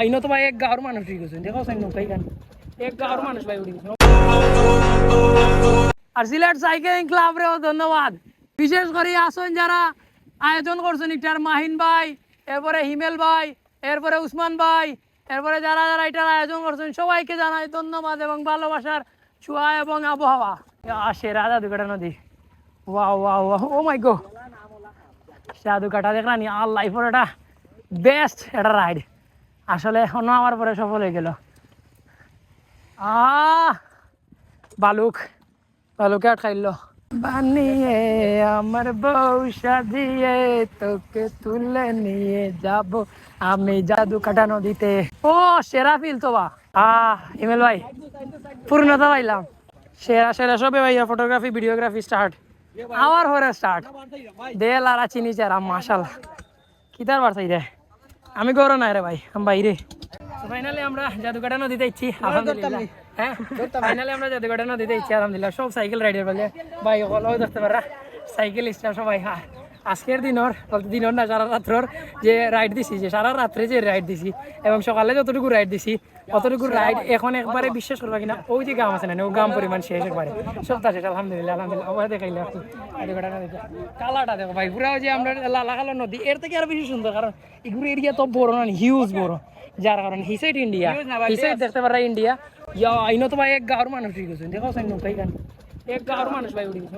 আইনো তো ভাই এক গাঁর মানুষ দেখো সাইন নৌকা এখানে এক গাঁর মানুষ ভাই উঠে আর সিলেট সাইকেলিং ক্লাব রেও ধন্যবাদ। বিশেষ করে আসন যারা আয়োজন করছেন এটার মাহিন ভাই, এরপরে হিমেল ভাই, এরপরে উসমান ভাই, এরপরে যারা যারা এটার আয়োজন করছেন, সবাইকে জানাই ধন্যবাদ এবং ভালোবাসার ছোঁয়া এবং আবহাওয়া। আসে রাজা দুকাটা নদী। ওয়া ওয়া ওয়া ও মাই গো। সাধু কাটা দেখলাম আর লাইফের এটা বেস্ট এটা রাইড আসলে অন্য আমার পরে সফল হয়ে গেল। আহ! বালুক, বালুকে আটকাইল। বানিয়ে আমার বউ সাজিয়ে তোকে তুলে নিয়ে যাব আমি জাদু কাটা নদীতে। ও, সেরা ফিল তো বা। আহ, ইমেল ভাই, পূর্ণতা পাইলাম। সেরা সেরা সবে ভাইয়া ফটোগ্রাফি ভিডিওগ্রাফি স্টার্ট আমার হরে স্টার্ট দে লারা চিনি চারা মাশাল কিতার বার্তাই রে? আমি গৌর নাই রে ভাই আমি বাইরে। ফাইনালি আমরা জাদুঘাটা নদীতে ইচ্ছি হ্যাঁ ফাইনালি আমরা জাদুঘাটা নদীতে ইচ্ছি আলহামদুলিল্লাহ। সব সাইকেল রাইডার বলে, ভাই সকলেও ধরতে পারা সাইকেল ইচ্ছা সবাই হ্যাঁ। আজকের দিনর দিনর না সারা রাত্রর যে রাইড দিছি যে সারা রাত্রে যে রাইড দিছি এবং সকালে যতটুকু রাইড দিছি অতটুকু রাইড এখন একবারে বিশ্বাস করবা কিনা ওই যে গাম আছে না ও গাম পরিমাণ শেষ একবারে। সপ্তাহ শেষ আলহামদুলিল্লাহ আলহামদুলিল্লাহ। আমার দেখাইলে একটু কালাটা দেখো ভাই পুরা যে আমরা লালা কালো নদী এর থেকে আরও বেশি সুন্দর কারণ এগুলো এরিয়া তো বড় না হিউজ বড়। যার কারণে হি সাইড ইন্ডিয়া হি সাইড দেখতে পারা ইন্ডিয়া ইয়া আইনো তো ভাই এক গাঁর মানুষ উঠে গেছে দেখো সাইন নৌকা এখানে এক গাঁর মানুষ ভাই উঠে গেছে।